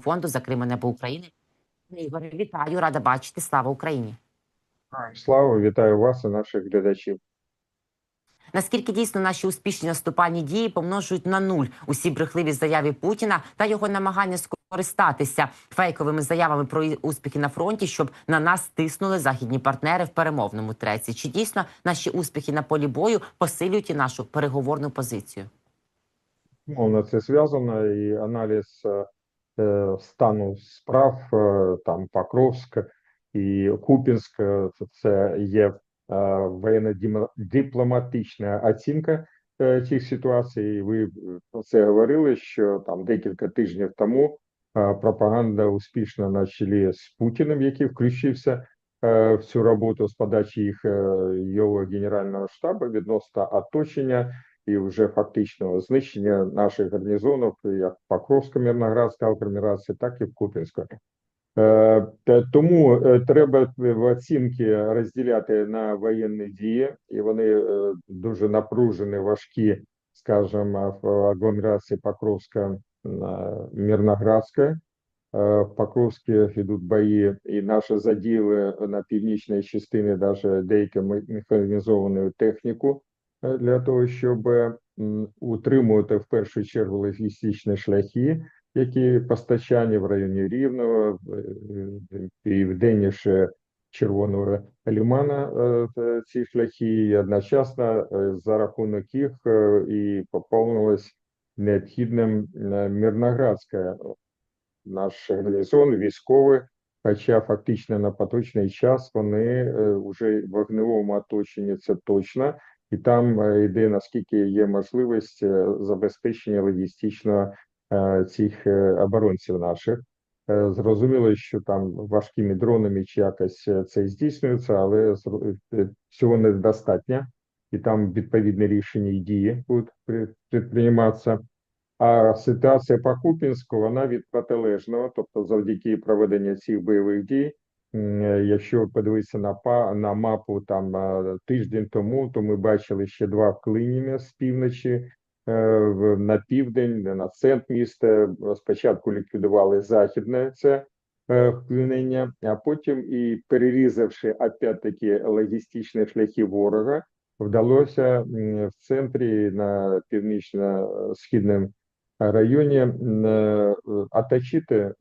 фонду «Закриме небо України. Ігор, вітаю, рада бачити. Слава Україні. Слава, вітаю вас і наших глядачів. Наскільки дійсно наші успішні наступальні дії помножують на нуль усі брехливі заяви Путіна та його намагання скористатися фейковими заявами про успіхи на фронті, щоб на нас тиснули західні партнери в перемовному треці? Чи дійсно наші успіхи на полі бою посилюють і нашу переговорну позицію? Мовно це зв'язано, і аналіз е, стану справ е, там Покровськ і Купінськ е, це- є воєнно-дипломатична оцінка е, цих ситуацій. Ви про це говорили, що там декілька тижнів тому пропаганда успішно на чолі з Путіним, який включився е, в цю роботу з подачі їх е, його генерального штабу відносно оточення і вже фактичного знищення наших гарнізонів, як Покровська Мирноградська операція, так і в Купінську. Е, Тому е, треба в оцінки розділяти на воєнні дії, і вони е, дуже напружені, важкі, скажімо, в агломерації Покровська е, Мирноградська. Е, В Покровській йдуть бої, і наші заділи на північній частині навіть деяку ме- механізовану техніку е, для того, щоб утримувати в першу чергу логістичні шляхи, які постачання в районі Рівного, е, е, південніше Червоного лимана е, ці шляхи, і одночасно е, за рахунок їх е, і поповнилось необхідним е, Мирноградська наш гарнізон військовий, хоча фактично на поточний час вони е, вже в вогневому оточенні це точно, і там е, йде наскільки є можливість е, забезпечення логістичного е, цих оборонців наших. Зрозуміло, що там важкими дронами чи якось це здійснюється, але цього недостатньо, і там відповідні рішення і дії будуть при- предприйматися. А ситуація по Купінську, вона від протилежного, тобто завдяки проведенню цих бойових дій, якщо подивитися на па на мапу там е, тиждень тому, то ми бачили ще два вклинення з півночі е, на південь, на центр міста. Спочатку ліквідували західне це е, вклинення, а потім і перерізавши опять-таки логістичні шляхи ворога, вдалося в центрі на північно-східному районі е, оточити е,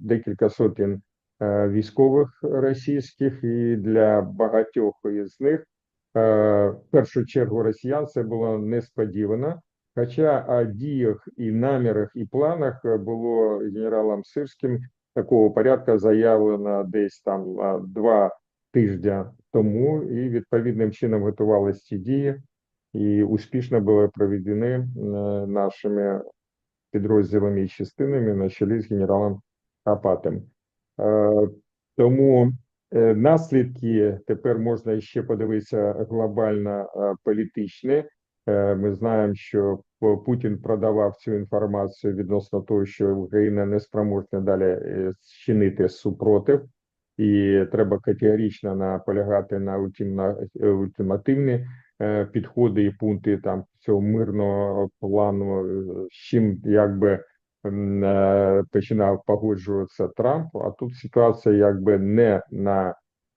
декілька сотень е, військових російських, і для багатьох із них е, в першу чергу росіян це було несподівано. Хоча о діях і намірах і планах е, було генералом Сирським такого порядку заявлено десь там е, два тижні тому, і відповідним чином готувалися ці дії, і успішно були проведені е, нашими підрозділами і частинами на чолі з генералом Апатем. Е, Тому е, наслідки тепер можна ще подивитися глобально е, політичні. Ми знаємо, що Путін продавав цю інформацію відносно того, що Україна не спроможна далі чинити супротив, і треба категорично наполягати на ультимативні підходи і пункти там цього мирного плану, з чим якби починав погоджуватися Трамп. А тут ситуація якби не на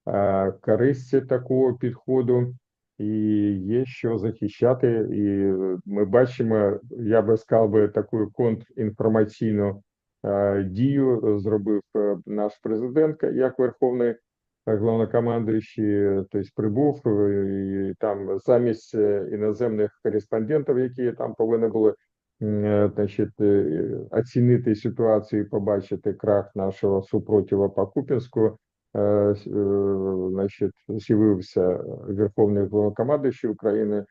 е, користі такого підходу, і є що захищати. І е, ми бачимо, я би сказав би таку контрінформаційну е, дію е, зробив е, наш президент як верховний е, головнокомандуючий, тобто прибув е, і там замість е, іноземних кореспондентів, які там повинні були е, значить, е, оцінити ситуацію, і побачити крах нашого супротива по Купінську. е, е, Значить, з'явився Верховний головнокомандуючий України,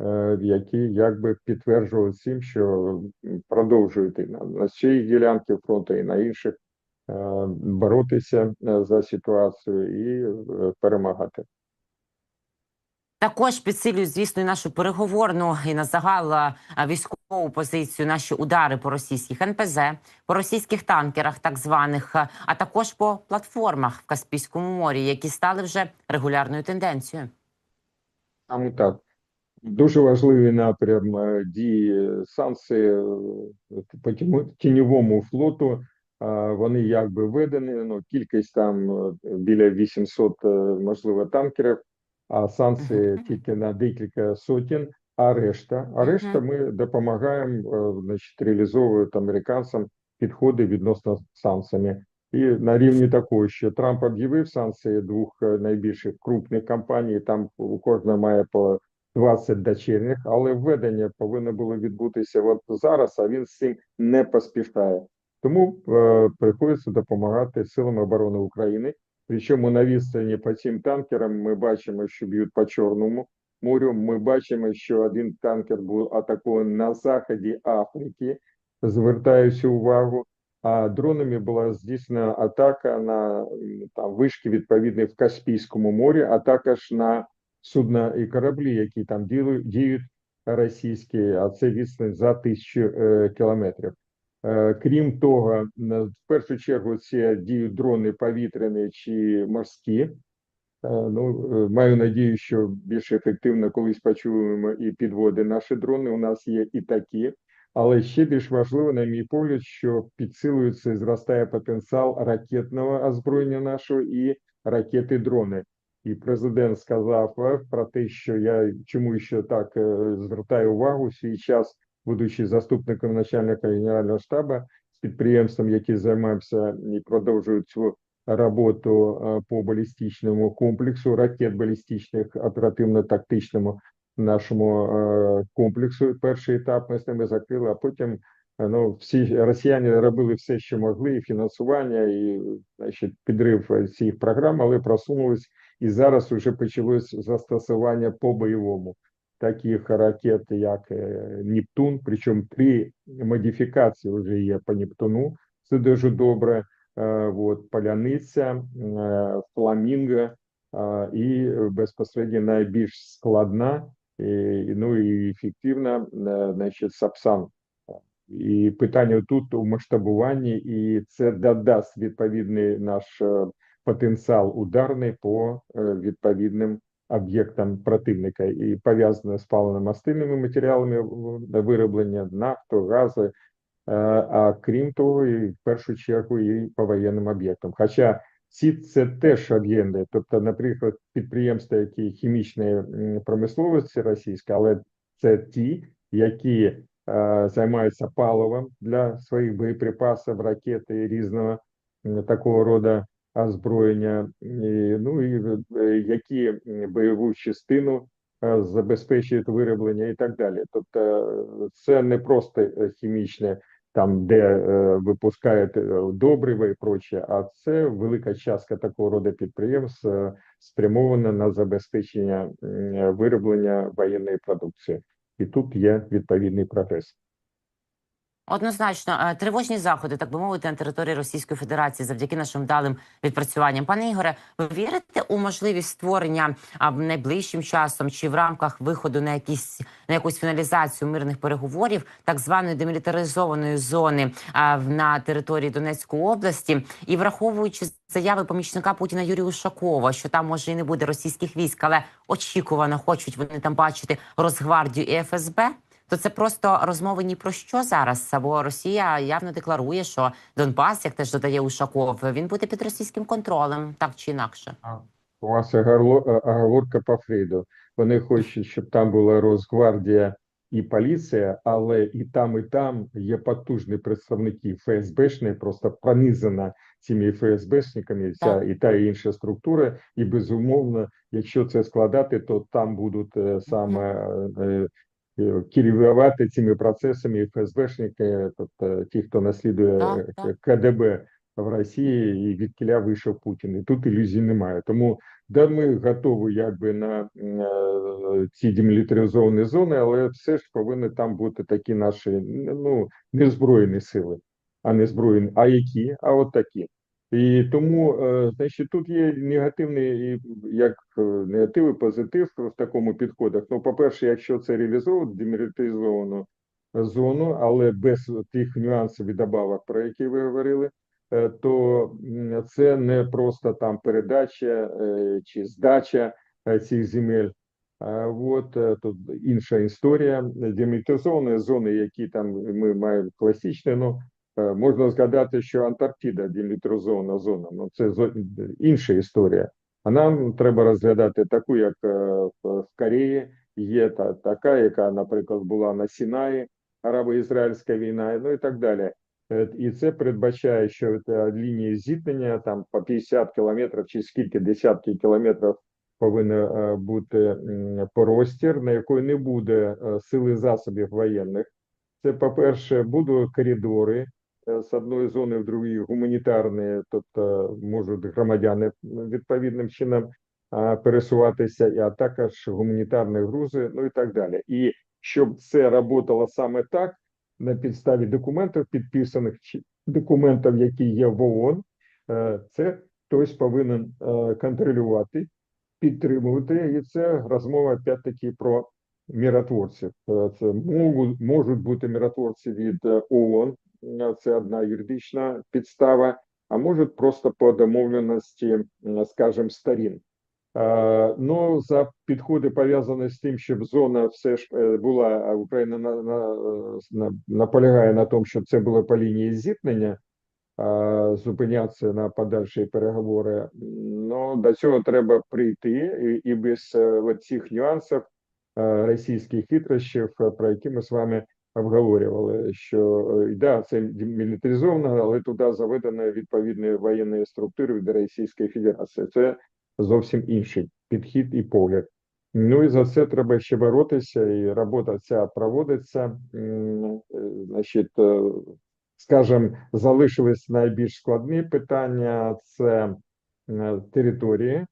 е, який якби підтверджував цим, що продовжують на, на цій ділянці фронту, і на інших е, боротися е, за ситуацію і е, перемагати. Також підсилюють, звісно, і нашу переговорну і на загал військову позицію, наші удари по російських НПЗ, по російських танкерах, так званих, а а також по платформах в Каспійському морі, які стали вже регулярною тенденцією. Саме так. Дуже важливий напрям е, дії санкції е, по тіньовому флоту вони якби введені. Ну кількість там е, біля 800, е, можливо, танкерів, а санкції тільки на декілька сотень. А решта, а решта ми допомагаємо, е, значить, реалізовують американцям підходи відносно санкціями. І на рівні такого, що Трамп об'явив санкції двох е, найбільших крупних компаній. Там у кожного має по 20 дочірніх, але введення повинно було відбутися от зараз, а він з цим не поспішає. Тому е, приходиться допомагати силам оборони України. Причому на відстані по цим танкерам ми бачимо, що б'ють по Чорному морю. Ми бачимо, що один танкер був атакований на заході Африки. Звертаюся увагу. А дронами була здійснена атака на там вишки відповідні в Каспійському морі, а також на судна і кораблі, які там діють російські, а це відстань за тисячу е, кілометрів. Е, Крім того, в першу чергу це діють дрони повітряні чи морські. Е, Ну, е, маю надію, що більш ефективно колись почуємо і підводи наші дрони. У нас є і такі. Але ще більш важливо, на мій погляд, що підсилюється і зростає потенціал ракетного озброєння нашого і ракети-дрони. І президент сказав е, про те, що я чому ще так е, звертаю увагу свій час, будучи заступником начальника генерального штабу з підприємством, які займаються і продовжують цю роботу по балістичному комплексу ракет балістичних оперативно-тактичному нашому комплексу. Перший етап ми з ними закрили, а потім ну всі росіяни робили все, що могли, і фінансування, і значить підрив цих програм, але просунулись і зараз вже почалось застосування по бойовому таких ракет, як е, Нептун, причому три модифікації вже є по Нептуну. Це дуже добре. Е, Вот Поляниця, е, Фламінго і безпосередньо найбільш складна ну і ефективна, значить, Сапсан. І питання тут у масштабуванні, і це додасть відповідний наш потенціал ударний по відповідним об'єктам противника і пов'язане з паливно-мастильними матеріалами вироблення нафту, гази, Е, а крім того, і в першу чергу і по воєнним об'єктам. Хоча ці це теж об'єкти, тобто, наприклад, підприємства, які хімічної промисловості російська, але це ті, які е, займаються паливом для своїх боєприпасів, ракети різного такого роду озброєння, ну і е, які бойову частину е, забезпечують вироблення і так далі. Тобто, е, це не просто хімічне там, де випускають добрива і проче, а це велика частка такого роду підприємств спрямована на забезпечення вироблення воєнної продукції. І тут є відповідний прогрес. Однозначно, е, тривожні заходи, так би мовити, на території Російської Федерації завдяки нашим вдалим відпрацюванням. Пане Ігоре, ви вірите у можливість створення а, найближчим часом чи в рамках виходу на якісь на якусь фіналізацію мирних переговорів так званої демілітаризованої зони а, на території Донецької області, і враховуючи заяви помічника Путіна Юрія Ушакова, що там може і не буде російських військ, але очікувано хочуть вони там бачити Росгвардію і ФСБ. То це просто розмови ні про що зараз. Або Росія явно декларує, що Донбас, як теж додає Ушаков, він буде під російським контролем, так чи інакше. У вас оговорка по Фрейду. Вони хочуть, щоб там була Росгвардія і поліція, але і там, і там є потужні представники ФСБшні, просто пронизана цими ФСБшниками ця Так. і та і інша структура. І безумовно, якщо це складати, то там будуть е, саме керувати цими процесами ФСБшники, тобто ті, хто наслідує Так, е, так. КДБ в Росії, і від кіля вийшов Путін. І тут ілюзій немає. Тому да, ми готові якби на е, ці демілітаризовані зони, але все ж повинні там бути такі наші ну незброєні сили, а не збройні. А які? А от такі. І тому, е, значить, тут є негативний як е, негатив і позитив в такому підходах. Ну, по-перше, якщо це реалізовувати демілітаризовану зону, але без тих нюансів і добавок, про які ви говорили, е, то це не просто там передача чи здача цих земель. От тут інша історія. Демілітаризовані зони, які там ми маємо класичні, ну Можна згадати, що Антарктида демілітаризована зона, ну це інша історія. А нам треба розглядати таку, як е, в Кореї, є та така, яка, наприклад, була на Сінаї, арабо-ізраїльська війна, ну і так далі. Е, І це передбачає, що е, лінії зіткнення там по 50 кілометрів чи скільки десятки кілометрів повинен е, бути м, простір, на якої не буде е, сили засобів воєнних. Це, по-перше, будуть коридори е, з одної зони в другій гуманітарні, тобто можуть громадяни відповідним чином пересуватися, а також гуманітарні грузи, ну і так далі. І щоб це працювало саме так, на підставі документів, підписаних чи документів, які є в ООН, е, це хтось повинен е, контролювати, підтримувати, і це розмова опять-таки про миротворців. Е, Це можуть, бути миротворці від е, ООН, е, це одна юридична підстава, а можуть просто по домовленості, скажімо, сторін. Ну, за підходи пов'язані з тим, щоб зона все ж е, була, Україна на, на, е, на, наполягає на тому, щоб це було по лінії зіткнення, зупинятися на подальші переговори. Ну, до цього треба прийти, і, і без е, цих нюансів російських хитрощів, про які ми з вами обговорювали, що е, да, це мілітаризовано, але туди заведені відповідні воєнні структури від Російської Федерації. Це зовсім інший підхід і погляд. Ну і за це треба ще боротися, і робота ця проводиться. Е, Значить, е, скажімо, залишились найбільш складні питання: це території,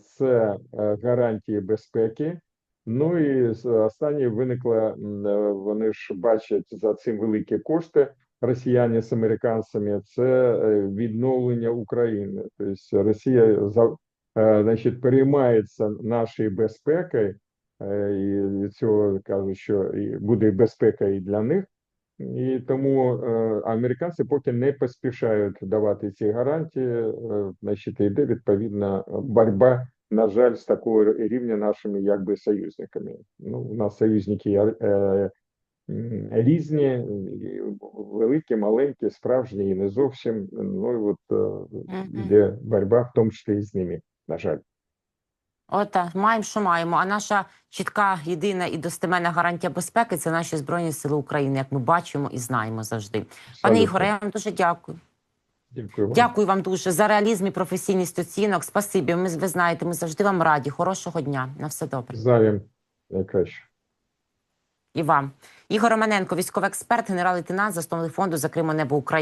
це гарантії безпеки. Ну і останнє виникло, е, вони ж бачать за цим великі кошти росіяни з американцями. Це е, відновлення України. Тобто Росія за е, значить переймається нашою безпекою, і від цього кажуть, що буде безпека і для них. І тому американці поки не поспішають давати ці гарантії. Значить, йде відповідна боротьба, на жаль, з такого рівня нашими якби союзниками. Ну, у нас союзники е, різні, великі, маленькі, справжні і не зовсім. Ну і от е, йде боротьба, в тому числі і з ними, на жаль. Ота, маємо, що маємо. А наша чітка, єдина і достеменна гарантія безпеки це наші збройні сили України, як ми бачимо і знаємо завжди. Пане Ігоре, я вам дуже дякую. Дякую вам. Дякую вам дуже за реалізм і професійність оцінок. Спасибі. Ми ви знаєте, ми завжди вам раді. Хорошого дня. На все добре. Завім найкраще. І вам. Ігор Романенко, військовий експерт, генерал-лейтенант, засновник фонду за Криму Небо України.